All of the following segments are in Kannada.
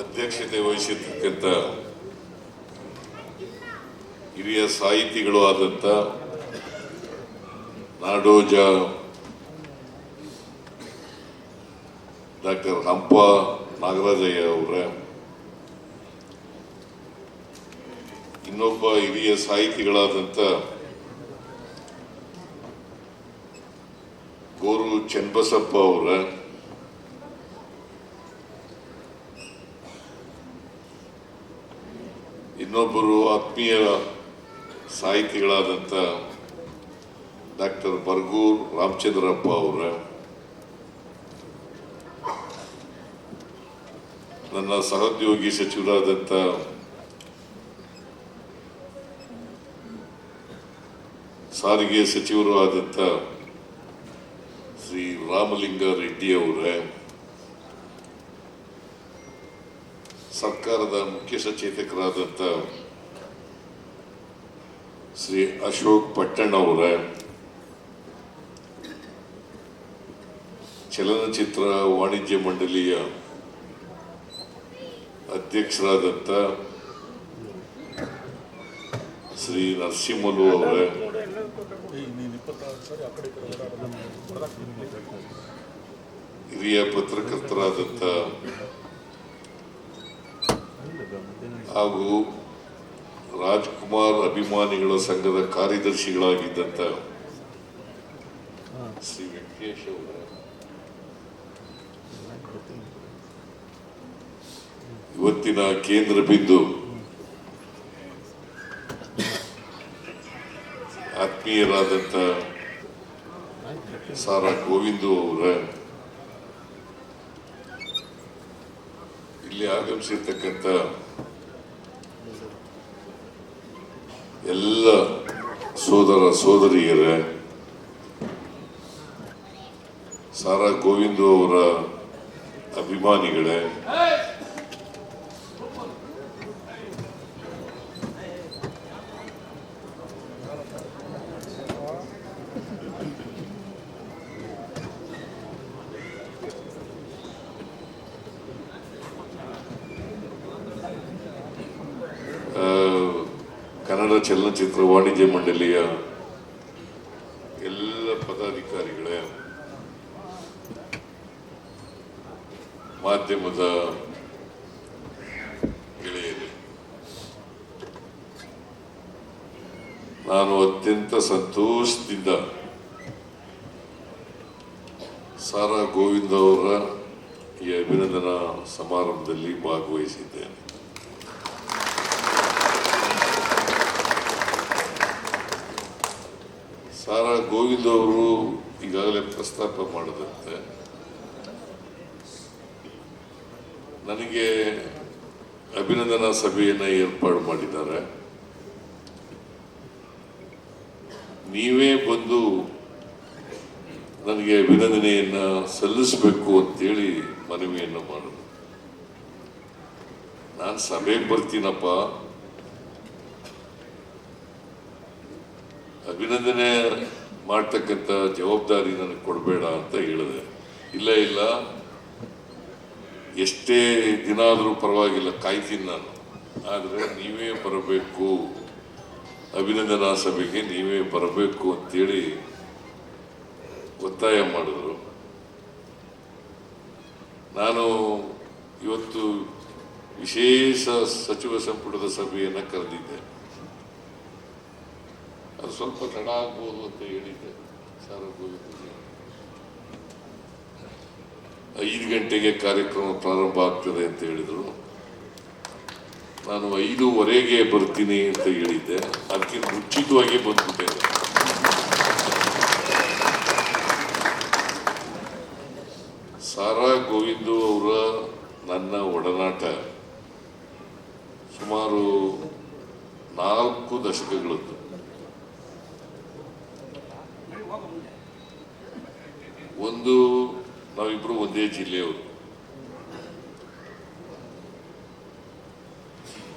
ಅಧ್ಯಕ್ಷತೆ ವಹಿಸಿರ್ತಕ್ಕಂಥ ಹಿರಿಯ ಸಾಹಿತಿಗಳು ಆದಂಥ ನಾಡೋಜ ಡಾಕ್ಟರ್ ಹಂಪ ನಾಗರಾಜಯ್ಯ ಅವರ, ಇನ್ನೊಬ್ಬ ಹಿರಿಯ ಸಾಹಿತಿಗಳಾದಂಥ ಗೋರು ಚನ್ನಬಸಪ್ಪ ಅವರ ಇನ್ನೊಬ್ಬರು ಆತ್ಮೀಯ ಸಾಹಿತಿಗಳಾದಂಥ ಡಾಕ್ಟರ್ ಬರ್ಗೂರ್ ರಾಮಚಂದ್ರಪ್ಪ ಅವರ. ನನ್ನ ಸಹೋದ್ಯೋಗಿ ಸಚಿವರಾದಂಥ ಸಾರಿಗೆ ಸಚಿವರು ಆದಂಥ ಶ್ರೀ ರಾಮಲಿಂಗ ರೆಡ್ಡಿ ಅವರ. ಸರ್ಕಾರದ ಮುಖ್ಯ ಸಚೇತಕರಾದಂಥ ಶ್ರೀ ಅಶೋಕ್ ಪಟ್ಟಣ್ ಅವರ, ಚಲನಚಿತ್ರ ವಾಣಿಜ್ಯ ಮಂಡಳಿಯ ಅಧ್ಯಕ್ಷರಾದಂಥ ಶ್ರೀ ನರಸಿಂಹಲು ಅವರ, ಹಿರಿಯ ಪತ್ರಕರ್ತರಾದಂಥ ಹಾಗೂ ರಾಜ್ಕುಮಾರ್ ಅಭಿಮಾನಿಗಳ ಸಂಘದ ಕಾರ್ಯದರ್ಶಿಗಳಾಗಿದ್ದಂಥ ಶ್ರೀ ವೆಂಕಟೇಶ್ ಅವರ. ಇವತ್ತಿನ ಕೇಂದ್ರ ಬಿಂದು ಆತ್ಮೀಯರಾದಂಥ ಸಾರಾ ಗೋವಿಂದು ಅವರ ಇಲ್ಲಿ ಆಗಮಿಸಿರ್ತಕ್ಕಂಥ ಎಲ್ಲ ಸೋದರ ಸೋದರಿಯರ ಸಾರಾ ಗೋವಿಂದು ಅವರ ಅಭಿಮಾನಿಗಳೇ ಆ, ಕನ್ನಡ ಚಲನಚಿತ್ರ ವಾಣಿಜ್ಯ ಮಂಡಳಿಯ ಎಲ್ಲ ಪದಾಧಿಕಾರಿಗಳೇ ಮಾಧ್ಯಮದ ಗೆಳೆಯರೇ, ನಾನು ಅತ್ಯಂತ ಸಂತೋಷದಿಂದ ಸಾರಾ ಗೋವಿಂದ ಅವರ ಈ ಅಭಿನಂದನಾ ಸಮಾರಂಭದಲ್ಲಿ ಭಾಗವಹಿಸಿದ್ದೇನೆ. ಸಾರಾ ಗೋವಿಂದ್ ಅವರು ಈಗಾಗಲೇ ಪ್ರಸ್ತಾಪ ಮಾಡಿದಂತೆ. ನನಗೆ ಅಭಿನಂದನಾ ಸಭೆಯನ್ನು ಏರ್ಪಾಡು ಮಾಡಿದ್ದಾರೆ. ನೀವೇ ಬಂದು ನನಗೆ ಅಭಿನಂದನೆಯನ್ನು ಸಲ್ಲಿಸಬೇಕು ಅಂತೇಳಿ ಮನವಿಯನ್ನು ಮಾಡಿದ್ರು ನಾನು ಸಭೆಗೆ ಬರ್ತೀನಪ್ಪ. ಅಭಿನಂದನೆ ಮಾಡ್ತಕ್ಕಂಥ ಜವಾಬ್ದಾರಿ ನನಗೆ ಕೊಡಬೇಡ ಅಂತ ಹೇಳಿದೆ. ಇಲ್ಲ ಇಲ್ಲ. ಎಷ್ಟೇ ದಿನ ಆದರೂ ಪರವಾಗಿಲ್ಲ, ಕಾಯ್ತೀನಿ ನಾನು. ಆದರೆ ನೀವೇ ಬರಬೇಕು. ಅಭಿನಂದನಾ ಸಭೆಗೆ ನೀವೇ ಬರಬೇಕು ಅಂತೇಳಿ ಒತ್ತಾಯ ಮಾಡಿದ್ರು. ನಾನು ಇವತ್ತು ವಿಶೇಷ ಸಚಿವ ಸಂಪುಟದ ಸಭೆಯನ್ನು ಕರೆದಿದ್ದೆ. ಸ್ವಲ್ಪ ತಡ ಆಗ್ಬೋದು ಅಂತ ಹೇಳಿದ್ದೆ. ಸಾರ ಗೋವಿಂದಜಿ ಐದು ಗಂಟೆಗೆ ಕಾರ್ಯಕ್ರಮ ಪ್ರಾರಂಭ ಆಗ್ತದೆ ಅಂತ ಹೇಳಿದರು. ನಾನು ಐದೂವರೆಗೆ ಬರ್ತೀನಿ ಅಂತ ಹೇಳಿದ್ದೆ. ಅದಕ್ಕೆ ಮುಂಚಿತವಾಗಿ ಬಂದ್ಬಿಟ್ಟೆ. ಸಾರಾ ಗೋವಿಂದು ಅವರ ನನ್ನ ಒಡನಾಟ. ಸುಮಾರು ನಾಲ್ಕು ದಶಕಗಳದ್ದು. ನಾವಿಬ್ಬರು ಒಂದೇ ಜಿಲ್ಲೆಯವರು.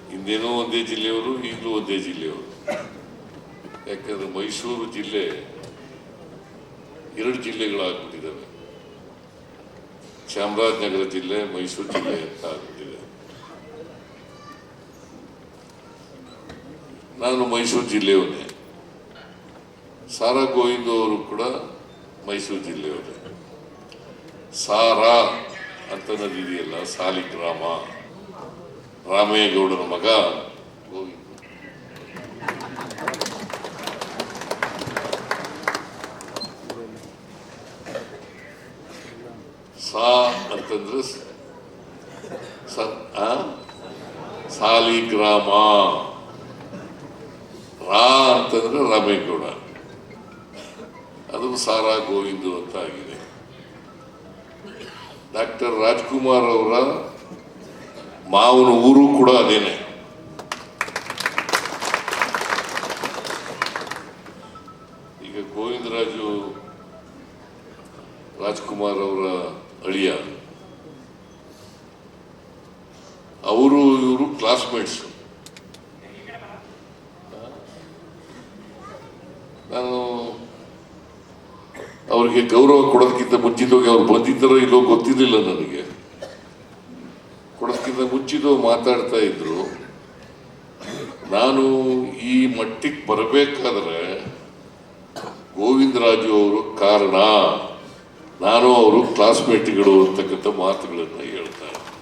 ಹಿಂದೇನೋ ಒಂದೇ ಜಿಲ್ಲೆಯವರು, ಈಗಲೂ ಒಂದೇ ಜಿಲ್ಲೆಯವರು. ಯಾಕಂದ್ರೆ ಮೈಸೂರು ಜಿಲ್ಲೆ ಎರಡು ಜಿಲ್ಲೆಗಳಾಗ್ಬಿಟ್ಟಿದ್ದಾವೆ. ಚಾಮರಾಜನಗರ ಜಿಲ್ಲೆ, ಮೈಸೂರು ಜಿಲ್ಲೆ ಅಂತ ಆಗ್ಬಿಟ್ಟಿದೆ. ನಾನು ಮೈಸೂರು ಜಿಲ್ಲೆಯವನೇ. ಸಾರಾ ಗೋವಿಂದ ಅವರು ಕೂಡ ಮೈಸೂರು ಜಿಲ್ಲೆಯವರೇ. ಸಾರಾ ಅಂತ ಇದೆಯಲ್ಲ, ಸಾಲಿಗ್ರಾಮ. ರಾಮೇಗೌಡರ ಮಗ ಗೋವಿಂದ. ಸಾ ಅಂತಂದ್ರೆ? ಸಾಲಿಗ್ರಾಮ. ರಾ ಅಂತಂದ್ರೆ ರಾಮೇಗೌಡ ಅದು ಸಾರಾ ಗೋವಿಂದು ಅಂತ ಆಗಿದೆ. ಡಾಕ್ಟರ್ ರಾಜ್ಕುಮಾರ್ ಅವರ ಮಾವನ ಊರು ಕೂಡ ಅದೇನೆ. ಈಗ ಗೋವಿಂದರಾಜು ರಾಜ್ಕುಮಾರ್ ಅವರ ಅಳಿಯ. ಅವರು ಇವರು ಕ್ಲಾಸ್ಮೇಟ್ಸ್ ನಾನು ಅವರಿಗೆ ಗೌರವ ಕೊಡೋದಕ್ಕಿಂತ ಮುಂಚಿತವಾಗಿ ಅವ್ರು ಬಂದಿದ್ದಾರೋ ಇಲ್ಲೋ ಗೊತ್ತಿರಲಿಲ್ಲ ನನಗೆ. ಕೊಡೋದಕ್ಕಿಂತ ಮುಂಚಿತ ಮಾತಾಡ್ತಾ ಇದ್ರು. ನಾನು ಈ ಮಟ್ಟಿಗೆ ಬರಬೇಕಾದ್ರೆ ಗೋವಿಂದರಾಜು ಅವರು ಕಾರಣ. ನಾನು ಅವರು ಕ್ಲಾಸ್ಮೇಟ್ಗಳು ಅಂತಕ್ಕಂಥ ಮಾತುಗಳನ್ನು ಹೇಳ್ತಾರೆ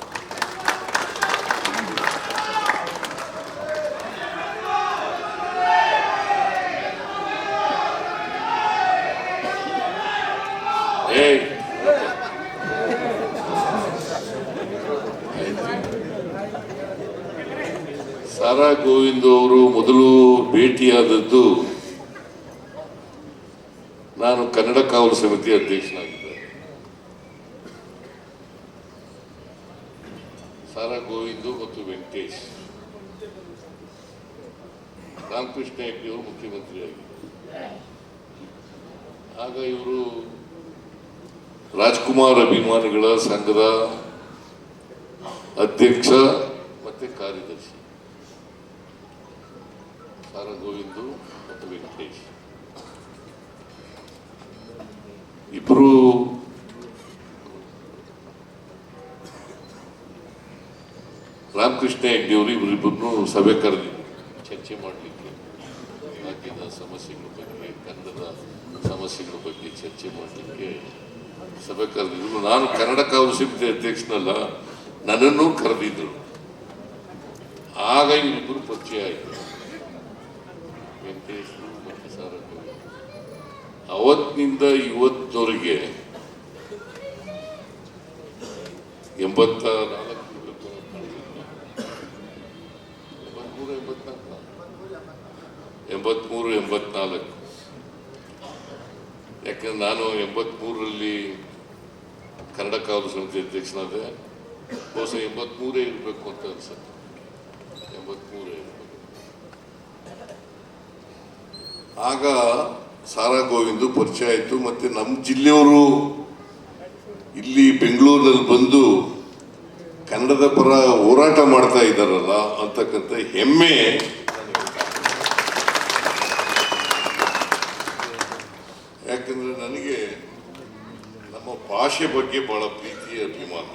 ಸಾರಾ ಗೋವಿಂದ್ ಅವರು ಮೊದಲು ಭೇಟಿಯಾದದ್ದು ನಾನು ಕನ್ನಡ ಕಾವಲು ಸಮಿತಿ ಅಧ್ಯಕ್ಷನಾಗಿದ್ದೆ. ಸಾರಾ ಗೋವಿಂದು ಮತ್ತು ವೆಂಕಟೇಶ್. ರಾಮಕೃಷ್ಣ ಹೆಗ್ಡೆ ಅವರು ಮುಖ್ಯಮಂತ್ರಿಯಾಗಿದ್ದರು ಆಗ ಇವರು ರಾಜ್ಕುಮಾರ್ ಅಭಿಮಾನಿಗಳ ಸಂಘದ ಅಧ್ಯಕ್ಷ ಮತ್ತು ಕಾರ್ಯದರ್ಶಿ. ಸಾರ ಗೋವಿಂದು ಮತ್ತು ವೆಂಕಟೇಶ್. ಇಬ್ಬರು ರಾಮಕೃಷ್ಣ ಹೆಗ್ಡೆ ಅವರು ಇವರಿಬ್ಬರನ್ನು ಸಭೆ ಕರೆದಿ ಚರ್ಚೆ ಮಾಡಲಿಕ್ಕೆ ರಾಜ್ಯದ ಸಮಸ್ಯೆಗಳ ಬಗ್ಗೆ, ಕನ್ನಡದ ಸಮಸ್ಯೆಗಳ ಬಗ್ಗೆ ಚರ್ಚೆ ಮಾಡಲಿಕ್ಕೆ ಸಭೆ ಕರೆದಿದ್ರು. ನಾನು ಕನ್ನಡ ಕೌನ್ಸಿಲ್ ಅಧ್ಯಕ್ಷನಲ್ಲ, ನನ್ನನ್ನು ಕರೆದಿದ್ರು. ಆಗ ಇವರಿಬ್ಬರು ಪರಿಚಯ ಆಯಿತು. ವೆಂಕಟೇಶ್ ಮತ್ತು ಸಾರ ಅವತ್ತಿನಿಂದ ಇವತ್ತಿನವರೆಗೆ ಎಂಬತ್ತ ನಾಲ್ಕು ಎಂಬತ್ಮೂರು, ಎಂಬತ್ನಾಲ್ಕು? ಎಂಬತ್ಮೂರು, ಎಂಬತ್ನಾಲ್ಕು. ಯಾಕಂದ್ರೆ ನಾನು ಎಂಬತ್ಮೂರರಲ್ಲಿ ಕನ್ನಡ ಕಾವಲು ಸಮಿತಿ ಅಧ್ಯಕ್ಷನಾದೆ. ಬಹುಶಃ ಎಂಬತ್ಮೂರೇ ಇರಬೇಕು ಅಂತ ಅನ್ಸುತ್ತೆ. ಎಂಬತ್ಮೂರೇ ಇರಬೇಕು ಆಗ ಸಾರಾ ಗೋವಿಂದು ಪರಿಚಯ ಆಯಿತು, ಮತ್ತು ನಮ್ಮ ಜಿಲ್ಲೆಯವರು ಇಲ್ಲಿ ಬೆಂಗಳೂರಿನಲ್ಲಿ ಬಂದು ಕನ್ನಡದ ಪರ ಹೋರಾಟ ಮಾಡ್ತಾ ಇದ್ದಾರಲ್ಲ ಅಂತಕ್ಕಂಥ ಹೆಮ್ಮೆ. ಯಾಕಂದರೆ ನನಗೆ ನಮ್ಮ ಭಾಷೆ ಬಗ್ಗೆ ಭಾಳ ಪ್ರೀತಿ ಅಭಿಮಾನ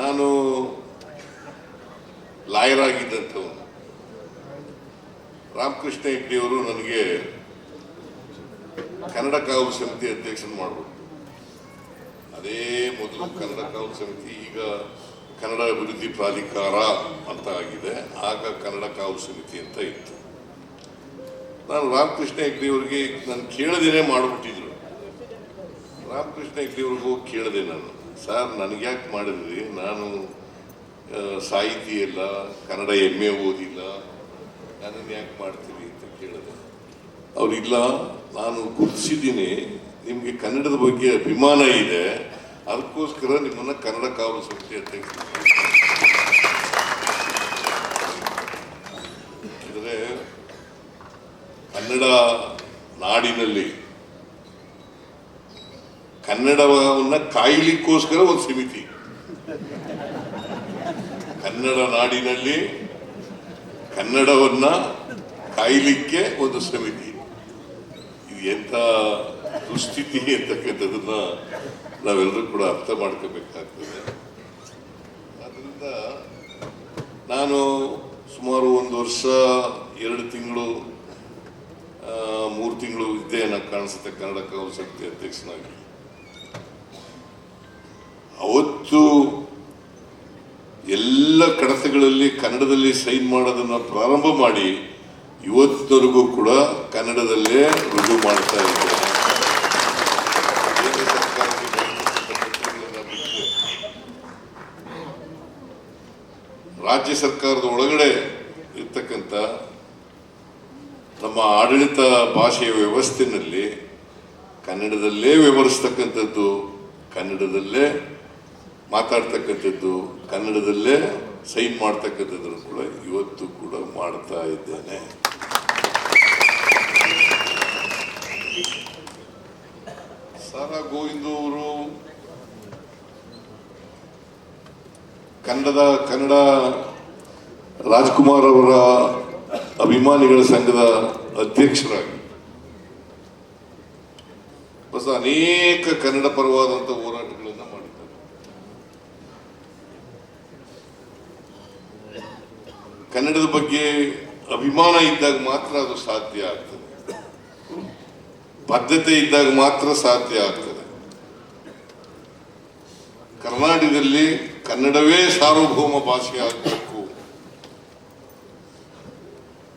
ನಾನು ಲಾಯರ್ ಆಗಿದ್ದಂಥವನು ರಾಮಕೃಷ್ಣ ಹೆಗ್ಡೆಯವರು ನನಗೆ ಕನ್ನಡ ಕಾವು ಸಮಿತಿ ಅಧ್ಯಕ್ಷನ ಮಾಡ್ಬಿಟ್ಟು ಅದೇ ಮೊದಲು ಕನ್ನಡ ಕಾವು ಸಮಿತಿ, ಈಗ ಕನ್ನಡ ಅಭಿವೃದ್ಧಿ ಪ್ರಾಧಿಕಾರ ಅಂತ ಆಗಿದೆ. ಆಗ ಕನ್ನಡ ಕಾವು ಸಮಿತಿ ಅಂತ ಇತ್ತು. ನಾನು ರಾಮಕೃಷ್ಣ ಹೆಗ್ಡೆಯವರಿಗೆ ನಾನು ಕೇಳದೇನೆ ಮಾಡಿಬಿಟ್ಟಿದ್ರು. ರಾಮಕೃಷ್ಣ ಹೆಗ್ಡೆಯವ್ರಿಗೆ ಹೋಗಿ ಕೇಳಿದೆ ನಾನು. ಸರ್ ನನಗೆ ಯಾಕೆ ಮಾಡಿದ್ರಿ? ನಾನು ಸಾಹಿತಿ ಇಲ್ಲ ಕನ್ನಡ ಎಂ ಎ ಓದಿಲ್ಲ. ನನ್ನನ್ನು ಯಾಕೆ ಕೇಳಿದೆ ಅವ್ರು ಇಲ್ಲ ನಾನು ಗುರುತಿಸಿದ್ದೀನಿ. ನಿಮಗೆ ಕನ್ನಡದ ಬಗ್ಗೆ ಅಭಿಮಾನ ಇದೆ. ಅದಕ್ಕೋಸ್ಕರ ನಿಮ್ಮನ್ನ ಕನ್ನಡ ಕಾವಲು ಸಮಿತಿ ಅಧ್ಯಕ್ಷ ಅಂದರೆ ಕನ್ನಡ ನಾಡಿನಲ್ಲಿ ಕನ್ನಡವನ್ನ ಕಾಯಲಿಕ್ಕೋಸ್ಕರ ಒಂದು ಸಮಿತಿ. ಕನ್ನಡ ನಾಡಿನಲ್ಲಿ ಕನ್ನಡವನ್ನ ಕಾಯಲಿಕ್ಕೆ ಒಂದು ಸಮಿತಿ. ಎಂಥ ದುಸ್ಥಿತಿ ಅಂತಕ್ಕಂಥದ್ದನ್ನ ನಾವೆಲ್ಲರೂ ಕೂಡ ಅರ್ಥ ಮಾಡ್ಕೋಬೇಕಾಗ್ತದೆ. ನಾನು ಸುಮಾರು ಒಂದು ವರ್ಷ, ಎರಡು ತಿಂಗಳು ಮೂರು ತಿಂಗಳು ಇದ್ದೇ ನಾನು ಕಾಣಿಸುತ್ತೆ ಕನ್ನಡ ಕಾವು ಅಧ್ಯಕ್ಷನಾಗಿ. ಅವತ್ತು ಎಲ್ಲ ಕಡತಗಳಲ್ಲಿ ಕನ್ನಡದಲ್ಲಿ ಸೈನ್ ಮಾಡೋದನ್ನು ಪ್ರಾರಂಭ ಮಾಡಿ ಇವತ್ತಿನವರೆಗೂ ಕೂಡ ಕನ್ನಡದಲ್ಲೇ ರುಜು ಮಾಡ್ತಾ ಇದ್ದಾರೆ. ರಾಜ್ಯ ಸರ್ಕಾರದ ಒಳಗಡೆ ಇರ್ತಕ್ಕಂಥ ನಮ್ಮ ಆಡಳಿತ ಭಾಷೆಯ ವ್ಯವಸ್ಥೆಯಲ್ಲಿ ಕನ್ನಡದಲ್ಲೇ ವ್ಯವಹರಿಸ್ತಕ್ಕಂಥದ್ದು, ಕನ್ನಡದಲ್ಲೇ ಮಾತಾಡ್ತಕ್ಕಂಥದ್ದು, ಕನ್ನಡದಲ್ಲೇ ಸೈನ್ ಮಾಡ್ತಕ್ಕಂಥದ್ದನ್ನು ಕೂಡ ಇವತ್ತು ಕೂಡ ಮಾಡ್ತಾ ಇದ್ದೇನೆ ಸಾರಾ ಗೋವಿಂದು ಅವರು ಕನ್ನಡದ, ಕನ್ನಡ ರಾಜ್ಕುಮಾರ್ ಅವರ ಅಭಿಮಾನಿಗಳ ಸಂಘದ ಅಧ್ಯಕ್ಷರಾಗಿ. ಹೊಸ ಅನೇಕ ಕನ್ನಡ ಪರವಾದಂಥ ಹೋರಾಟಗಳನ್ನು ಮಾಡಿದ್ದಾರೆ. ಕನ್ನಡದ ಬಗ್ಗೆ ಅಭಿಮಾನ ಇದ್ದಾಗ ಮಾತ್ರ ಅದು ಸಾಧ್ಯ ಆಗ್ತದೆ. ಬದ್ಧತೆ ಇದ್ದಾಗ ಮಾತ್ರ ಸಾಧ್ಯ ಆಗ್ತದೆ. ಕರ್ನಾಟಕದಲ್ಲಿ ಕನ್ನಡವೇ ಸಾರ್ವಭೌಮ ಭಾಷೆ ಆಗಬೇಕು.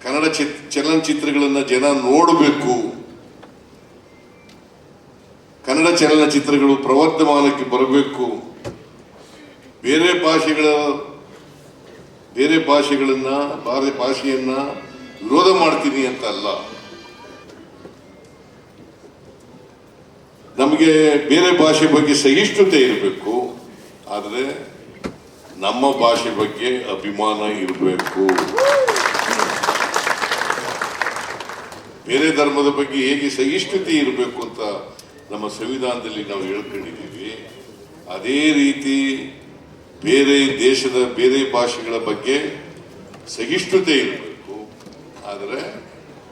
ಕನ್ನಡ ಚಿತ್, ಚಲನಚಿತ್ರಗಳನ್ನು ಜನ ನೋಡಬೇಕು. ಕನ್ನಡ ಚಲನಚಿತ್ರಗಳು ಪ್ರವರ್ಧಮಾನಕ್ಕೆ ಬರಬೇಕು. ಬೇರೆ ಭಾಷೆಗಳ, ಬೇರೆ ಭಾಷೆಗಳನ್ನ ಭಾರತೀಯ ಭಾಷೆಯನ್ನ ವಿರೋಧ ಮಾಡ್ತೀನಿ ಅಂತ ಅಲ್ಲ. ನಮಗೆ ಬೇರೆ ಭಾಷೆ ಬಗ್ಗೆ ಸಹಿಷ್ಣುತೆ ಇರಬೇಕು. ಆದರೆ ನಮ್ಮ ಭಾಷೆ ಬಗ್ಗೆ ಅಭಿಮಾನ ಇರಬೇಕು. ಬೇರೆ ಧರ್ಮದ ಬಗ್ಗೆ ಹೇಗೆ ಸಹಿಷ್ಣುತೆ ಇರಬೇಕು ಅಂತ ನಮ್ಮ ಸಂವಿಧಾನದಲ್ಲಿ ನಾವು ಹೇಳ್ಕೊಂಡಿದ್ದೀವಿ. ಅದೇ ರೀತಿ ಬೇರೆ ದೇಶದ ಬೇರೆ ಭಾಷೆಗಳ ಬಗ್ಗೆ ಸಹಿಷ್ಣುತೆ ಇರಬೇಕು. ಆದರೆ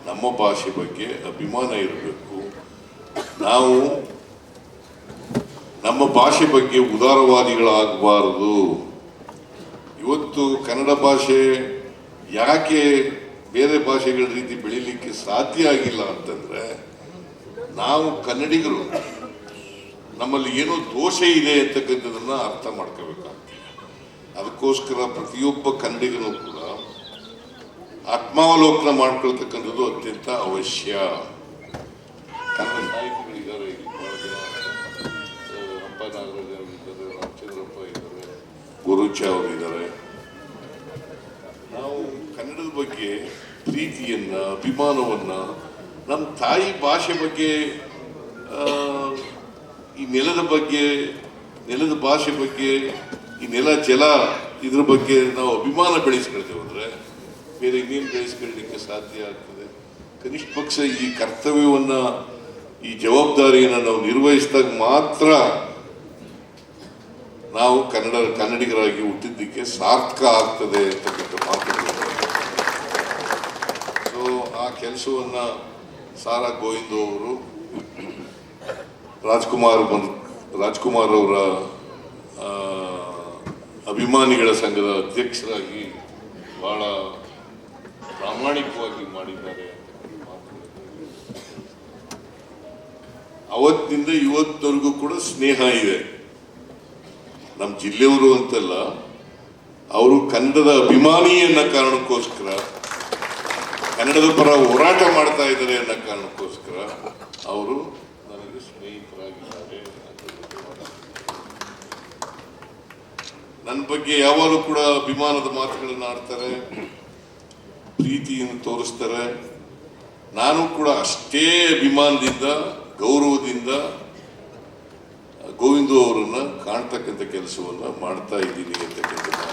ನಮ್ಮ ಭಾಷೆ ಬಗ್ಗೆ ಅಭಿಮಾನ ಇರಬೇಕು. ನಾವು ನಮ್ಮ ಭಾಷೆ ಬಗ್ಗೆ ಉದಾರವಾದಿಗಳಾಗಬಾರದು. ಇವತ್ತು ಕನ್ನಡ ಭಾಷೆ ಯಾಕೆ ಬೇರೆ ಭಾಷೆಗಳ ರೀತಿ ಬೆಳೀಲಿಕ್ಕೆ ಸಾಧ್ಯ ಆಗಿಲ್ಲ ಅಂತಂದ್ರೆ, ನಾವು ಕನ್ನಡಿಗರು, ನಮ್ಮಲ್ಲಿ ಏನು ದೋಷ ಇದೆ ಅಂತಕ್ಕಂಥದ್ದನ್ನು ಅರ್ಥ ಮಾಡ್ಕೋಬೇಕಾಗ್ತದೆ. ಅದಕ್ಕೋಸ್ಕರ ಪ್ರತಿಯೊಬ್ಬ ಕನ್ನಡಿಗರು ಕೂಡ ಆತ್ಮಾವಲೋಕನ ಮಾಡ್ಕೊಳ್ತಕ್ಕಂಥದ್ದು ಅತ್ಯಂತ ಅವಶ್ಯ. ಕನ್ನಡ ಸಾಹಿತಿಗಳಿದ್ದಾರೆ, ಇಲ್ಲಿ ನಾಗರಾಜ್ ಅವರು ಇದ್ದಾರೆ ರಾಮಚಂದ್ರಪ್ಪ ಇದ್ದಾರೆ ಗುರುಚ ಅವರು ನಾವು ಕನ್ನಡದ ಬಗ್ಗೆ ಪ್ರೀತಿಯನ್ನ, ಅಭಿಮಾನವನ್ನ ನಮ್ಮ ತಾಯಿ ಭಾಷೆ ಬಗ್ಗೆ ಈ ನೆಲದ ಬಗ್ಗೆ, ನೆಲದ ಭಾಷೆ ಬಗ್ಗೆ, ಈ ನೆಲ ಜಲ ಇದ್ರ ಬಗ್ಗೆ ನಾವು ಅಭಿಮಾನ ಬೆಳೆಸ್ಕೊಳ್ತೇವೆ ಅಂದ್ರೆ ಬೇರೆ ಇನ್ನೇನು ಬೆಳೆಸ್ಕೊಳ್ಳಿಕ್ಕೆ ಸಾಧ್ಯ ಆಗ್ತದೆ. ಕನಿಷ್ಠ ಪಕ್ಷ ಈ ಕರ್ತವ್ಯವನ್ನ, ಈ ಜವಾಬ್ದಾರಿಯನ್ನು ನಾವು ನಿರ್ವಹಿಸಿದಾಗ ಮಾತ್ರ ನಾವು ಕನ್ನಡ, ಕನ್ನಡಿಗರಾಗಿ ಹುಟ್ಟಿದ್ದಕ್ಕೆ ಸಾರ್ಥಕ ಆಗ್ತದೆ ಅಂತಕ್ಕಂಥ ಮಾತು ಸೊ ಆ ಕೆಲಸವನ್ನು ಸಾರಾ ಗೋವಿಂದ ಅವರು, ರಾಜ್ಕುಮಾರ್ ಬಂದ್, ರಾಜ್ಕುಮಾರ್ ಅವರ ಅಭಿಮಾನಿಗಳ ಸಂಘದ ಅಧ್ಯಕ್ಷರಾಗಿ ಬಹಳ ಪ್ರಾಮಾಣಿಕವಾಗಿ ಮಾಡಿದ್ದಾರೆ. ಅವತ್ತಿನಿಂದ ಇವತ್ತವರೆಗೂ ಕೂಡ ಸ್ನೇಹ ಇದೆ ನಮ್ಮ ಜಿಲ್ಲೆಯವರು ಅಂತಲ್ಲ, ಅವರು ಕನ್ನಡದ ಅಭಿಮಾನಿ ಅನ್ನೋ ಕಾರಣಕ್ಕೋಸ್ಕರ, ಕನ್ನಡದ ಪರ ಹೋರಾಟ ಮಾಡ್ತಾ ಇದ್ದಾರೆ ಅನ್ನೋ ಕಾರಣಕ್ಕೋಸ್ಕರ ಅವರು ನನಗೆ ಸ್ನೇಹಿತರಾಗಿದ್ದಾರೆ ನನ್ನ ಬಗ್ಗೆ ಯಾವಾಗಲೂ ಕೂಡ ಅಭಿಮಾನದ ಮಾತುಗಳನ್ನು ಆಡ್ತಾರೆ, ಪ್ರೀತಿಯನ್ನು ತೋರಿಸ್ತಾರೆ. ನಾನು ಕೂಡ ಅಷ್ಟೇ ಅಭಿಮಾನದಿಂದ, ಗೌರವದಿಂದ ಗೋವಿಂದು ಅವರನ್ನು ಕಾಣ್ತಕ್ಕಂಥ ಕೆಲಸವನ್ನು ಮಾಡ್ತಾ ಇದ್ದೀನಿ ಅಂತಕ್ಕಂಥ